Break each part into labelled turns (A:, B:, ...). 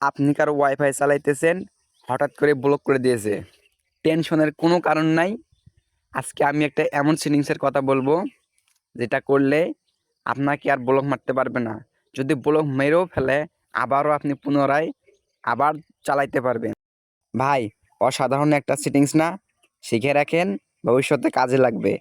A: আপনি কারও ওয়াইফাই চালাইতেছেন, হঠাৎ করে ব্লক করে দিয়েছে। টেনশনের কোনো কারণ নাই। আজকে আমি একটা এমন সেটিংসের কথা বলব, যেটা করলে আপনাকে আর ব্লক মারতে পারবে না। যদি ব্লক মেরেও ফেলে, আবারও আপনি পুনরায় আবার চালাইতে পারবেন। ভাই, অসাধারণ একটা সেটিংস না? শিখে রাখেন, ভবিষ্যতে কাজে লাগবে।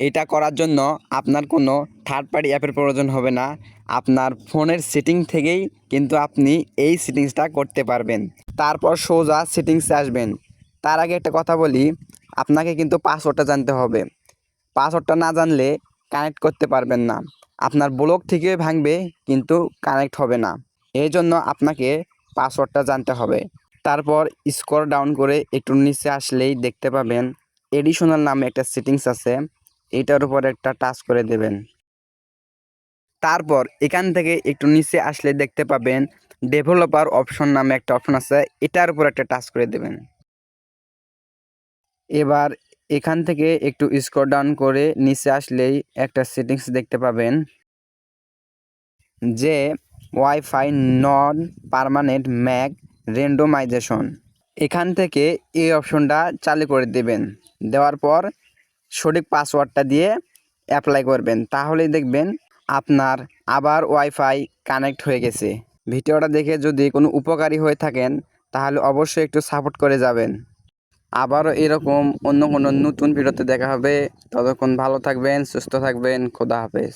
A: এটা করার জন্য আপনার কোনো থার্ড পার্টি অ্যাপের প্রয়োজন হবে না। আপনার ফোনের সেটিং থেকেই কিন্তু আপনি এই সেটিংসটা করতে পারবেন। তারপর সোজা সেটিংসে আসবেন। তার আগে একটা কথা বলি, আপনাকে কিন্তু পাসওয়ার্ডটা জানতে হবে। পাসওয়ার্ডটা না জানলে কানেক্ট করতে পারবেন না। আপনার ব্লক থেকে ভাঙবে, কিন্তু কানেক্ট হবে না। এই জন্য আপনাকে পাসওয়ার্ডটা জানতে হবে। তারপর স্কোর ডাউন করে একটু নিচে আসলেই দেখতে পাবেন এডিশনাল নামে একটা সেটিংস আছে। এটার উপর একটা টাচ করে দেবেন। তারপর এখান থেকে একটু নিচে আসলে দেখতে পাবেন ডেভেলপার অপশন নামে একটা অপশন আছে, এটার উপর একটা টাচ করে দেবেন। এবার এখান থেকে একটু স্কোর ডাউন করে নিচে আসলেই একটা সেটিংস দেখতে পাবেন। যে wifi non permanent MAC randomisation এখান থেকে এই অপশনটা চালু করে দেবেন। দেওয়ার পর সঠিক পাসওয়ার্ডটা দিয়ে অ্যাপ্লাই করবেন। তাহলেই দেখবেন আপনার আবার ওয়াইফাই কানেক্ট হয়ে গেছে। ভিডিওটা দেখে যদি কোনো উপকারী হয়ে থাকেন, তাহলে অবশ্যই একটু সাপোর্ট করে যাবেন। আবারও এরকম অন্য কোনো নতুন ভিডিওতে দেখা হবে। ততক্ষণ ভালো থাকবেন, সুস্থ থাকবেন। খোদা হাফেজ।